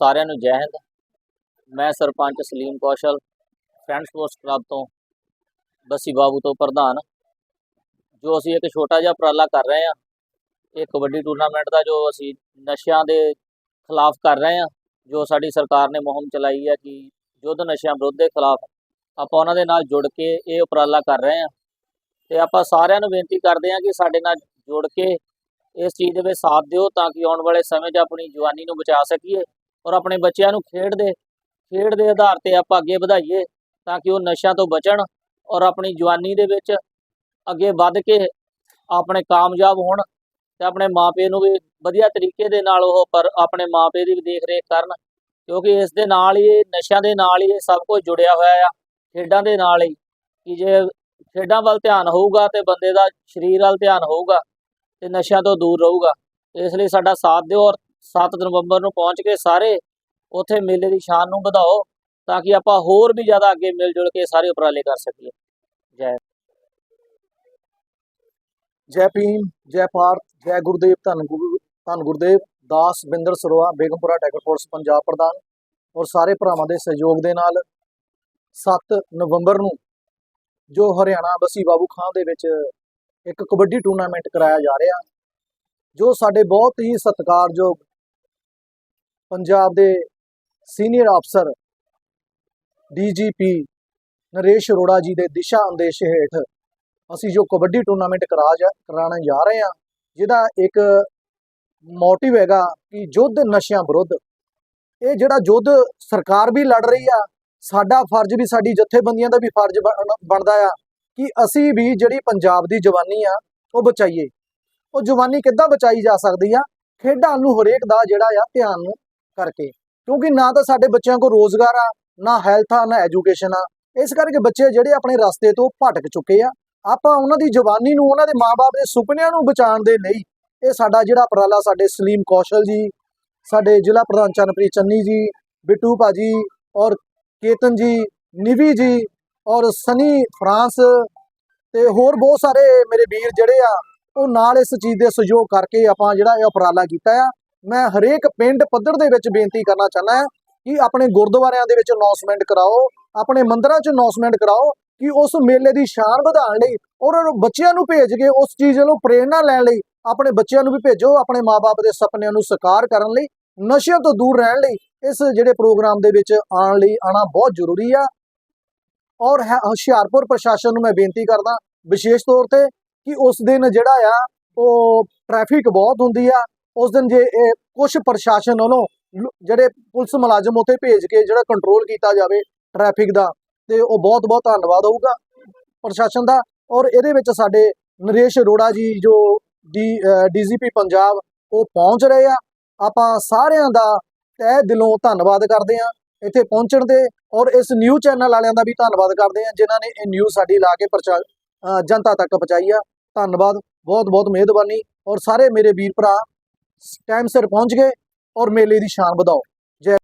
ਸਾਰਿਆਂ ਨੂੰ ਜੈ ਹਿੰਦ। ਮੈਂ sarpanch Salim Kaushal, friends sports club ਤੋਂ ਬਸੀ ਬਾਬੂ ਤੋਂ ਪ੍ਰਧਾਨ। ਜੋ ਅਸੀਂ ਇੱਕ ਛੋਟਾ ਜਿਹਾ ਉਪਰਾਲਾ ਕਰ ਰਹੇ ਹਾਂ, ਇਹ ਕਬੱਡੀ ਟੂਰਨਾਮੈਂਟ ਦਾ ਜੋ ਅਸੀਂ ਨਸ਼ਿਆਂ ਦੇ ਖਿਲਾਫ ਕਰ ਰਹੇ ਹਾਂ, ਜੋ ਸਾਡੀ ਸਰਕਾਰ ਨੇ ਮੁਹਿੰਮ ਚਲਾਈ ਹੈ ਕਿ ਯੁੱਧ ਨਸ਼ਿਆਂ ਵਿਰੁੱਧ ਦੇ ਖਿਲਾਫ ਆਪਾਂ ਉਹਨਾਂ ਦੇ ਨਾਲ ਜੁੜ ਕੇ ਇਹ ਉਪਰਾਲਾ ਕਰ ਰਹੇ ਹਾਂ। ਤੇ ਆਪਾਂ ਸਾਰਿਆਂ ਨੂੰ ਬੇਨਤੀ ਕਰਦੇ ਹਾਂ ਕਿ ਸਾਡੇ ਨਾਲ ਜੁੜ ਕੇ ਇਸ ਚੀਜ਼ ਦੇ ਵਿੱਚ ਸਾਥ ਦਿਓ ਤਾਂ ਕਿ ਆਉਣ ਵਾਲੇ ਸਮੇਂ 'ਚ ਆਪਣੀ ਜਵਾਨੀ ਨੂੰ ਬਚਾ ਸਕੀਏ। ਔਰ ਆਪਣੇ ਬੱਚਿਆਂ ਨੂੰ ਖੇਡ ਦੇ ਖੇਡ ਦੇ ਆਧਾਰ ਤੇ ਆਪਾਂ ਅੱਗੇ ਵਧਾਈਏ ਤਾਂ ਕਿ ਉਹ ਨਸ਼ਿਆਂ ਤੋਂ ਬਚਣ ਔਰ ਆਪਣੀ ਜਵਾਨੀ ਦੇ ਵਿੱਚ ਅੱਗੇ ਵੱਧ ਕੇ ਆਪਣੇ ਕਾਮਯਾਬ ਹੋਣ ਤੇ ਆਪਣੇ ਮਾਪੇ ਨੂੰ ਵੀ ਵਧੀਆ ਤਰੀਕੇ ਦੇ ਨਾਲ ਉਹ ਪਰ ਆਪਣੇ ਮਾਪੇ ਦੀ ਵੀ ਦੇਖ ਰੇਖ ਕਰਨ ਕਿਉਂਕਿ ਇਸ ਦੇ ਨਾਲ ਹੀ, ਨਸ਼ਿਆਂ ਦੇ ਨਾਲ ਹੀ ਇਹ ਸਭ ਕੁਝ ਜੁੜਿਆ ਹੋਇਆ ਆ, ਖੇਡਾਂ ਦੇ ਨਾਲ ਹੀ ਕਿ ਜੇ ਖੇਡਾਂ ਵੱਲ ਧਿਆਨ ਹੋਊਗਾ ਤੇ ਬੰਦੇ ਦਾ ਸਰੀਰ ਵੱਲ ਧਿਆਨ ਹੋਊਗਾ ਤੇ ਨਸ਼ਿਆਂ ਤੋਂ ਦੂਰ ਰਹੂਗਾ, ਇਸ ਲਈ ਸਾਡਾ ਸਾਥ ਦਿਓ ਔਰ 7 ਨਵੰਬਰ ਨੂੰ ਪਹੁੰਚ ਕੇ ਸਾਰੇ ਉੱਥੇ ਮੇਲੇ ਦੀ ਸ਼ਾਨ ਨੂੰ ਵਧਾਓ ਤਾਂ ਕਿ ਆਪਾਂ ਹੋਰ ਵੀ ਜ਼ਿਆਦਾ ਅੱਗੇ ਮਿਲ ਜੁਲ ਕੇ ਸਾਰੇ ਉਪਰਾਲੇ ਕਰ ਸਕੀਏ। ਜੈ ਜੈ ਭੀਮ, ਜੈ ਭਾਰਤ, ਜੈ ਗੁਰਦੇਵ, ਧੰਨ ਗੁਰੂ, ਧੰਨ ਗੁਰਦੇਵ, ਦਾਸ ਬਿੰਦਰ ਸਰੋਆ, ਬੇਗਮਪੁਰਾ ਟੈਕਰ ਫੋਰਸ, ਪੰਜਾਬ ਪ੍ਰਧਾਨ ਔਰ ਸਾਰੇ ਭਰਾਵਾਂ ਦੇ ਸਹਿਯੋਗ ਦੇ ਨਾਲ 7 ਨਵੰਬਰ ਨੂੰ ਜੋ ਹਰਿਆਣਾ ਬਸੀ ਬਾਬੂ ਖਾਂ ਦੇ ਵਿੱਚ ਇੱਕ ਕਬੱਡੀ ਟੂਰਨਾਮੈਂਟ ਕਰਾਇਆ ਜਾ ਰਿਹਾ, ਜੋ ਸਾਡੇ ਬਹੁਤ ਹੀ ਸਤਿਕਾਰਯੋਗ ਪੰਜਾਬ ਦੇ ਸੀਨੀਅਰ ਅਫਸਰ ਡੀਜੀਪੀ ਨਰੇਸ਼ ਅਰੋੜਾ ਜੀ ਦੇ ਦਿਸ਼ਾ ਅੰਦੇਸ਼ ਹੇਠ ਅਸੀਂ ਜੋ ਕਬੱਡੀ ਟੂਰਨਾਮੈਂਟ ਕਰਾ ਜਾ ਜਾ ਰਹੇ ਹਾਂ, ਜਿਹਦਾ ਇੱਕ ਮੋਟਿਵ ਹੈਗਾ ਕਿ ਯੁੱਧ ਨਸ਼ਿਆਂ ਵਿਰੁੱਧ। ਇਹ ਜਿਹੜਾ ਯੁੱਧ ਸਰਕਾਰ ਵੀ ਲੜ ਰਹੀ ਆ, ਸਾਡਾ ਫਰਜ਼ ਵੀ, ਸਾਡੀ ਜਥੇਬੰਦੀਆਂ ਦਾ ਵੀ ਫਰਜ਼ ਬਣ- ਬਣਦਾ ਆ ਕਿ ਅਸੀਂ ਵੀ ਜਿਹੜੀ ਪੰਜਾਬ ਦੀ ਜਵਾਨੀ ਆ, ਉਹ ਬਚਾਈਏ। ਉਹ ਜਵਾਨੀ ਕਿੱਦਾਂ ਬਚਾਈ ਜਾ ਸਕਦੀ ਆ? ਖੇਡਾਂ ਨੂੰ ਹਰੇਕ ਦਾ ਜਿਹੜਾ ਆ ਧਿਆਨ ਕਰਕੇ। ਕਿਉਂਕਿ ਨਾ ਤਾਂ ਸਾਡੇ ਬੱਚਿਆਂ ਕੋਲ ਰੋਜ਼ਗਾਰ ਆ, ਨਾ ਹੈਲਥ ਆ, ਨਾ ਐਜੂਕੇਸ਼ਨ ਆ। ਇਸ ਕਰਕੇ ਬੱਚੇ ਜਿਹੜੇ ਆਪਣੇ ਰਸਤੇ ਤੋਂ ਭਟਕ ਚੁੱਕੇ ਆ। ਆਪਾਂ ਉਹਨਾਂ ਦੀ ਜਵਾਨੀ ਨੂੰ, ਉਹਨਾਂ ਦੇ ਮਾਪੇ ਦੇ ਸੁਪਨਿਆਂ ਨੂੰ ਬਚਾਉਣ ਦੇ ਲਈ ਇਹ ਸਾਡਾ ਜਿਹੜਾ ਉਪਰਾਲਾ ਸਾਡੇ ਸਲੀਮ ਕੌਸ਼ਲ ਜੀ, ਸਾਡੇ ਜ਼ਿਲ੍ਹਾ ਪ੍ਰਧਾਨ ਚੰਨਪ੍ਰੀਤ ਚੰਨੀ ਜੀ, ਬਿੱਟੂ ਭਾਜੀ ਔਰ ਕੇਤਨ ਜੀ, ਨਿਵੀ ਜੀ ਔਰ ਸਨੀ ਫਰਾਂਸ ਤੇ ਹੋਰ ਬਹੁਤ ਸਾਰੇ ਮੇਰੇ ਵੀਰ ਜਿਹੜੇ ਆ, ਉਹ ਨਾਲ ਇਸ ਚੀਜ਼ ਦੇ ਸਹਿਯੋਗ ਕਰਕੇ ਆਪਾਂ ਜਿਹੜਾ ਇਹ ਉਪਰਾਲਾ ਕੀਤਾ ਆ। ਮੈਂ ਹਰੇਕ ਪਿੰਡ ਪੱਧਰ ਦੇ ਵਿੱਚ ਬੇਨਤੀ ਕਰਨਾ ਚਾਹੁੰਦਾ ਹਾਂ ਕਿ ਆਪਣੇ ਗੁਰਦੁਆਰਿਆਂ ਦੇ ਵਿੱਚ ਅਨਾਉਂਸਮੈਂਟ ਕਰਾਓ, ਆਪਣੇ ਮੰਦਰਾਂ 'ਚ ਅਨਾਉਂਸਮੈਂਟ ਕਰਾਓ ਕਿ ਉਸ ਮੇਲੇ ਦੀ ਸ਼ਾਨ ਵਧਾਉਣ ਲਈ ਔਰ ਬੱਚਿਆਂ ਨੂੰ ਭੇਜ ਕੇ ਉਸ ਚੀਜ਼ ਵੱਲੋਂ ਪ੍ਰੇਰਣਾ ਲੈਣ ਲਈ ਆਪਣੇ ਬੱਚਿਆਂ ਨੂੰ ਵੀ ਭੇਜੋ, ਆਪਣੇ ਮਾਪੇ ਦੇ ਸੁਪਨਿਆਂ ਨੂੰ ਸਾਕਾਰ ਕਰਨ ਲਈ, ਨਸ਼ਿਆਂ ਤੋਂ ਦੂਰ ਰਹਿਣ ਲਈ, ਇਸ ਜਿਹੜੇ ਪ੍ਰੋਗਰਾਮ ਦੇ ਵਿੱਚ ਆਉਣ ਲਈ ਆਣਾ ਬਹੁਤ ਜ਼ਰੂਰੀ ਆ। ਔਰ ਹੈ- ਹੁਸ਼ਿਆਰਪੁਰ ਪ੍ਰਸ਼ਾਸਨ ਨੂੰ ਮੈਂ ਬੇਨਤੀ ਕਰਦਾ ਵਿਸ਼ੇਸ਼ ਤੌਰ ਤੇ ਕਿ ਉਸ ਦਿਨ ਜਿਹੜਾ ਆ, ਉਹ ਟ੍ਰੈਫਿਕ ਬਹੁਤ ਹੁੰਦੀ ਆ ਉਸ ਦਿਨ ਜੇ ਇਹ ਕੁਝ ਪ੍ਰਸ਼ਾਸਨ ਵੱਲੋਂ ਜਿਹੜੇ ਪੁਲਿਸ ਮੁਲਾਜ਼ਮ ਉੱਥੇ ਭੇਜ ਕੇ ਜਿਹੜਾ ਕੰਟਰੋਲ ਕੀਤਾ ਜਾਵੇ ਟ੍ਰੈਫਿਕ ਦਾ ਤੇ ਉਹ ਬਹੁਤ ਬਹੁਤ ਧੰਨਵਾਦ ਹੋਊਗਾ ਪ੍ਰਸ਼ਾਸਨ ਦਾ। ਔਰ ਇਹਦੇ ਵਿੱਚ ਸਾਡੇ ਨਰੇਸ਼ ਅਰੋੜਾ ਜੀ ਜੋ ਡੀਜੀਪੀ ਪੰਜਾਬ ਉਹ ਪਹੁੰਚ ਰਹੇ ਆ। ਆਪਾਂ ਸਾਰਿਆਂ ਦਾ ਤਹਿ ਦਿਲੋਂ ਧੰਨਵਾਦ ਕਰਦੇ ਆ ਇੱਥੇ ਪਹੁੰਚਣ ਦੇ। ਔਰ ਇਸ ਨਿਊਜ਼ ਚੈਨਲ ਵਾਲਿਆਂ ਦਾ ਵੀ ਧੰਨਵਾਦ ਕਰਦੇ ਆ ਜਿਨ੍ਹਾਂ ਨੇ ਇਹ ਨਿਊਜ਼ ਸਾਡੀ ਲਾ ਕੇ ਪ੍ਰਚਾ ਅ, ਜਨਤਾ ਤੱਕ ਪਹੁੰਚਾਈ ਆ। ਧੰਨਵਾਦ ਬਹੁਤ ਬਹੁਤ ਮਿਹਰਬਾਨੀ। ਔਰ ਸਾਰੇ ਮੇਰੇ ਵੀਰ ਭਰਾ ਟਾਈਮ ਸਿਰ ਪਹੁੰਚ ਗਏ ਔਰ ਮੇਲੇ ਦੀ ਸ਼ਾਨ ਵਧਾਓ।